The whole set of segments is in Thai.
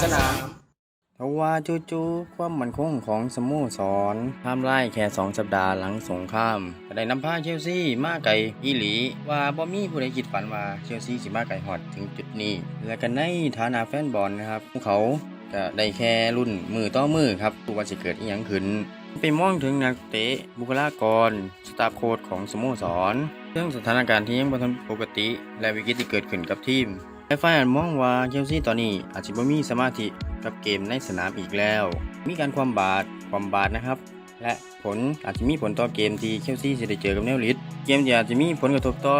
เพราะว่าจู่ๆความมั่นคงของสโมสรทำไล่แค่2สัปดาห์หลังสงครามก็ได้นำพาเชลซีมาไกลอีหลี ว่าบ่มีผู้ใดคิดฝันว่าเชลซีสิมาไกลฮอดถึงจุดนี้ และกันในฐานะแฟนบอลนะครับพวกเขาก็ได้แค่รุ่นมือต่อมือครับผู้ว่าสิเกิดอีหยังขึ้น ไปมองถึงนักเตะบุคลากร สตาฟโค้ชของสโมสรเรื่องสถานการณ์ที่ยังบ่ทันปกติ และวิกฤตที่เกิดขึ้นกับทีม แต่ฝ่ายอันมองว่าเชลซีตอนนี้อาจจะบ่มีสมาธิกับเกมในสนามอีกแล้ว มีการความบาดความบาดนะครับ และผลอาจจะมีผลต่อเกมที่เชลซีจะได้เจอกับเนวลิสเกมที่อาจจะมีผลกระทบต่อ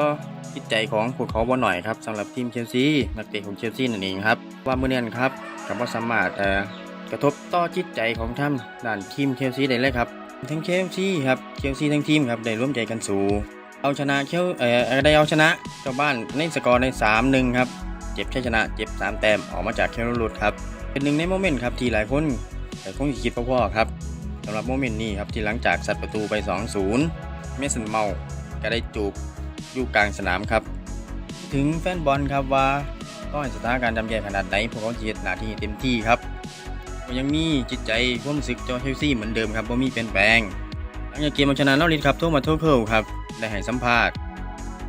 จิตใจของพวกเขาบ่หน่อยครับสำหรับทีมเชลซีนักเตะของเชลซีนั่นเองครับว่ามื้อนี้ครับก็บ่สามารถเอ่อกระทบต่อจิตใจของท่านด้านทีมเชลซีได้เลยครับทั้งเชลซีครับเชลซีทั้งทีมครับได้ร่วมใจกันสู่เอาชนะเชลเอ่อได้เอาชนะเจ้าบ้านในสกอร์ใน3-1ครับ เจ็บชัยชนะเจ็บ3แต้มออกมาจากเคลรูดครับเป็นหนึ่งในโมเมนต์ครับที่หลายคนแต่คงสิคิดพ่อๆครับสำหรับโมเมนต์นี้ครับที่หลังจากสัตว์ประตูไป 2-0 เมสันเมาก็ได้จูบอยู่กลางสนามครับ ถึงแฟนบอลครับว่าต้องสถานการณ์จำแย่ขนาดไหนพวกเขาจะเฮ็ดหน้าที่เต็มที่ครับก็ยังมีจิตใจควมรู้สึกจอเชลซีเหมือนเดิมครับว่ามีเปลี่ยนแปลงหลังจากเกมเอาชนะนอริทครับโทมาโทเคิลครับได้ให้สัมภาษณ์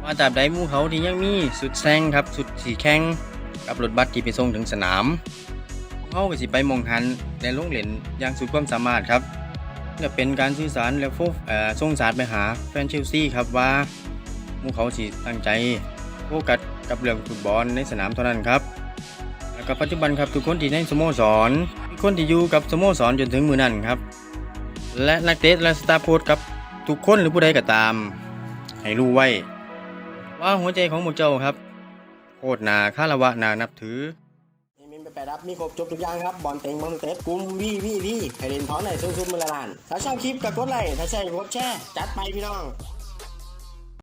ว่าตราบใดมู่เขาที่ยังมีสุดแซงครับสุดสีแข้งกับรถบัสที่ไปส่งถึงสนามเขาก็สิไปมองหันและลงเล่นอย่างสุดความสามารถครับจะเป็นการสื่อสารและโฟเอ่อส่งสารไปหาแฟนเชลซีครับว่ามู่เขาสิตั้งใจโฟกัสกับเรื่องฟุตบอลในสนามเท่านั้นครับแล้วก็ปัจจุบันครับทุกคนที่ในสโมสรทุกคนที่อยู่กับสโมสรจนถึงมือนั้นครับ และนักเตะและสตาฟโค้ชกับทุกคนหรือผู้ใดก็ตาม ให้รู้ไว้ ว่าหัวใจของหมู่เจ้าครับโคตรนาคารวะนานับถือมีมินไปแปดรับมีครบจบทุกอย่างครับบอลเต็งบอลเต็ดกุมวี่วี่วี่ใครเล่นท้อนไหนซุ่มๆมือละลานถ้าชอบคลิปก็กดไลค์ถ้าใช่กดแชร์จัดไปพี่น้อง